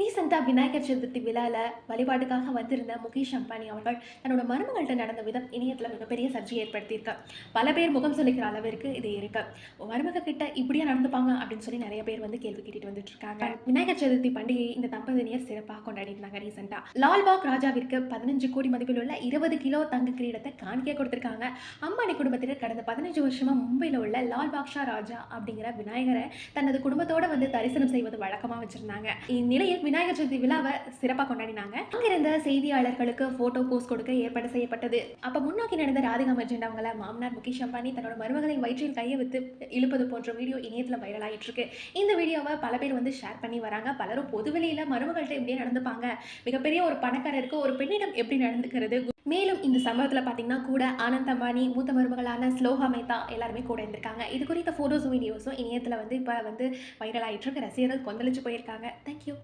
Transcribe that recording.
ரீசெண்டாக விநாயகர் சதுர்த்தி விழாவில் வழிபாட்டுக்காக வந்திருந்த முகேஷ் அம்பானி அவர்கள் தன்னோட மருமகள்கிட்ட நடந்த விதம் இணையத்தில் மிகப்பெரிய சர்ச்சையை ஏற்படுத்தியிருக்க. பல பேர் முகம் சொல்லிக்கிற அளவிற்கு இது இருக்கு. மருமக கிட்ட இப்படியா நடந்துப்பாங்க அப்படின்னு சொல்லி நிறைய பேர் வந்து கேள்வி கேட்டுட்டு வந்துட்டு இருக்காங்க விநாயகர் சதுர்த்தி பண்டிகையை இந்த தம்பதியினர் சிறப்பாக கொண்டாடினாங்க ரீசெண்டாக லால்பாக் ராஜாவிற்கு பதினஞ்சு கோடி மதிப்பில் உள்ள இருபது கிலோ தங்க கிரீடத்தை காணிக்கை கொடுத்துருக்காங்க. அம்பானி குடும்பத்தினர் கடந்த பதினஞ்சு வருஷமா மும்பையில் உள்ள லால் ஷா ராஜா அப்படிங்கிற விநாயகரை தனது குடும்பத்தோட வந்து தரிசனம் செய்வது வழக்கமாக வச்சிருந்தாங்க. இந்நிலையில் விநாயகர் சதுர்த்தி விழாவை சிறப்பாக கொண்டாடினாங்க. அங்கிருந்த செய்தியாளர்களுக்கு போட்டோ போஸ்ட் கொடுக்க ஏற்பாடு செய்யப்பட்டது. அப்போ முன்னோக்கி நடந்த ராதிகா மர்ஜெண்ட் அவங்கள மாமனார் முகேஷ் அம்பானி தன்னோட மருமகளின் வயிற்றில் கையை வித்து இழுப்பது போன்ற வீடியோ இணையத்தில் வைரல் ஆயிட்டு இருக்கு இந்த வீடியோவை பல பேர் வந்து ஷேர் பண்ணி வராங்க. பலரும் பொதுவெளியில் மருமகள்கிட்ட இப்படியே நடந்துப்பாங்க. மிகப்பெரிய ஒரு பணக்காரருக்கு ஒரு பெண்ணிடம் எப்படி நடந்துக்கிறது? மேலும் இந்த சம்பவத்தில் பார்த்தீங்கன்னா கூட ஆனந்த் அம்பானி மூத்த மருமகளான ஸ்லோகா மேத்தா எல்லாருமே கூட இருந்திருக்காங்க. இது குறித்த ஃபோட்டோஸும் வீடியோஸும் இணையத்தில் வந்து இப்போ வந்து வைரல் ஆகிட்டு இருக்கு ரசிகர்கள் கொந்தளிச்சு போயிருக்காங்க. தேங்க்யூ